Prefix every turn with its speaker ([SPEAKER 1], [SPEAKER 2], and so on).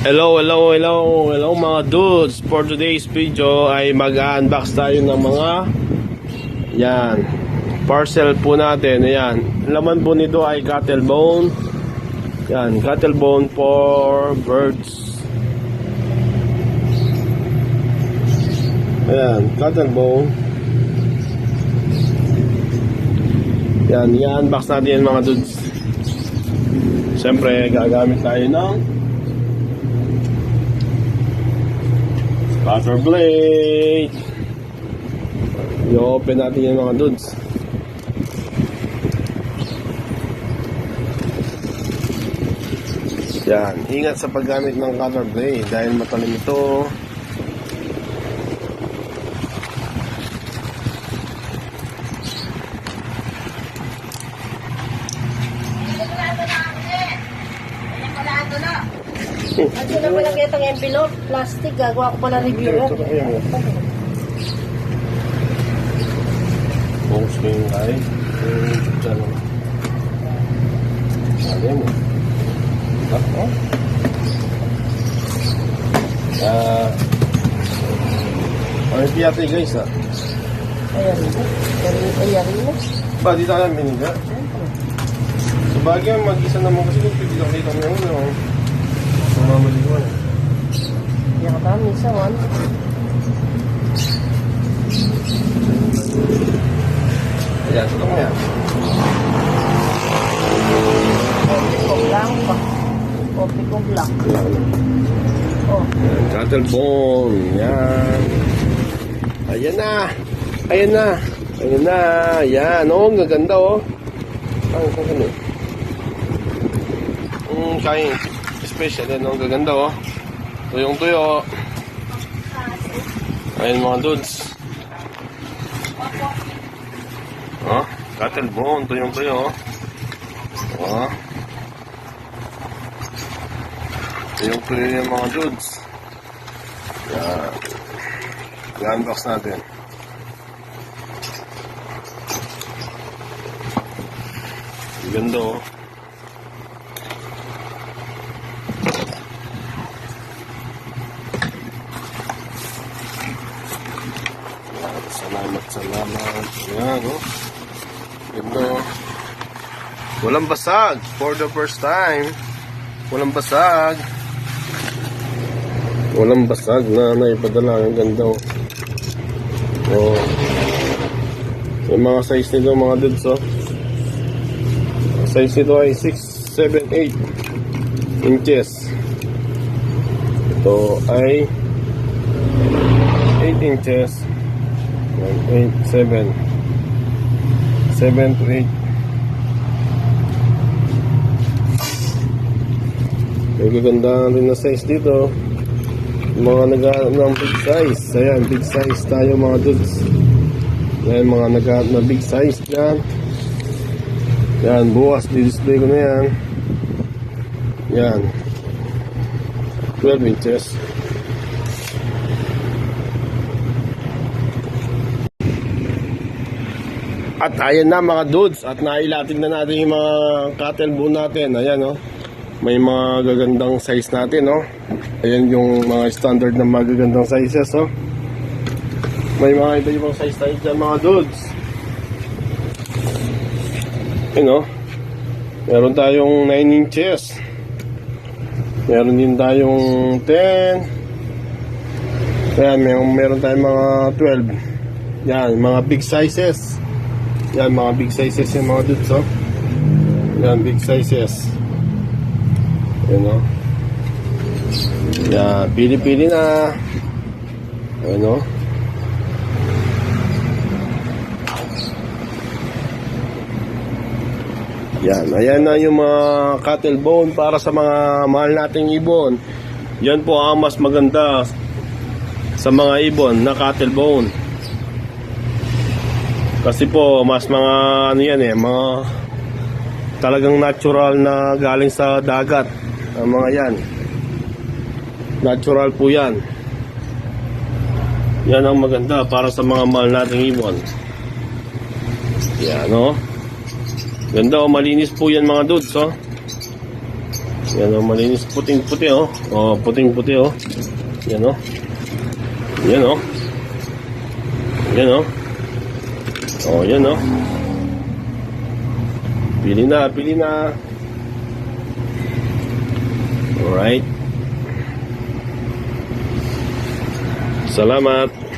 [SPEAKER 1] Hello, hello, hello, hello mga dudes. For today's video ay mag-unbox tayo ng mga yan, parcel po natin. Ayan, laman po nito ay cattle bone. Yan, cattle bone for birds. Ayan, cattle bone. Yan, i-unbox natin yan mga dudes. Siyempre, gagamit tayo ng Cutter blade. I-open natin yung mga dudes. Yan. Ingat sa paggamit ng cutter blade dahil matalim ito.
[SPEAKER 2] Ano na pala kita ng envelope, plastic, gagawa ko pala review.
[SPEAKER 1] Focus ko yung ay. Yung channel. Ano mo? Ako? Ah. Ano yung piyate guys ah?
[SPEAKER 2] Ayan, ayan, ayan mo.
[SPEAKER 1] Ba, di tayo miniga? Sa bagay, mag-isa naman kasi kung pwede lang dito ngayon, no? Mamamali ko.
[SPEAKER 2] Yan ka ba, minsan, man.
[SPEAKER 1] Ayan, ito mo yan.
[SPEAKER 2] Kopi ko lang pa. Kopi ko lang. Oh,
[SPEAKER 1] Ayan, cattle bone. Yan. Ayan na. Ayan na. Ayan na. Yan. Oh, ang gaganda oh. Ang gaganda. Mm, kain. Special yan. Oh, ang gaganda oh. Tuyong tuyo. Ayan mga dudes. Oh, cattle bone. Tuyong tuyo oh. Oh. Tuyong tuyo yung mga dudes. Yan. I-unbox natin. Ganda oh. Yan, Salamat, salamat. Yan oh. Oh. Walang basag for the first time. Walang basag. Walang basag na naipadala. Ang ganda oh. Oh. Yung mga size nito mga dudes oh. Size nito ay 6, 7, 8 inches. Ito ay 8 inches. 1, 8, 7. 7 to 8. May gaganda rin na size dito. Mga naghahanap ng big size. Ayan, big size tayo mga dudes. Ayan, mga naghahanap na big size dyan. Yan, bukas di-display ko na yan. Yan. 12 inches. At ayan na mga dudes. At nailatid na natin yung mga cattle bone natin. Ayan oh. May mga gagandang size natin oh. Ayan yung mga standard na magagandang sizes oh. May mga iba ibang size tayo dyan mga dudes. Ayan oh. Meron tayong 9 inches. Meron din tayong 10. Ayan, may, meron tayong mga 12. Yan, mga big sizes. Yan, mga big sizes yung mga dudes, oh. Yan, big sizes. Yan, oh. Yan, pili-pili na. Yan, oh. Yan, ayan na yung mga cattle bone para sa mga mahal nating ibon. Yan po ang mas maganda sa mga ibon na cattle bone. Kasi po, mas mga ano yan eh, mga talagang natural na galing sa dagat. Ang mga yan. Natural po yan. Yan ang maganda para sa mga mahal nating ibon. Yan, no? Ganda, oh, malinis po yan mga dudes, oh. Yan o, malinis. Puting-puti oh. Oh, puting-puti oh. Yan oh. Yan oh. Yan oh. Oh, yan oh. Pili na, pili na. Alright. Salamat.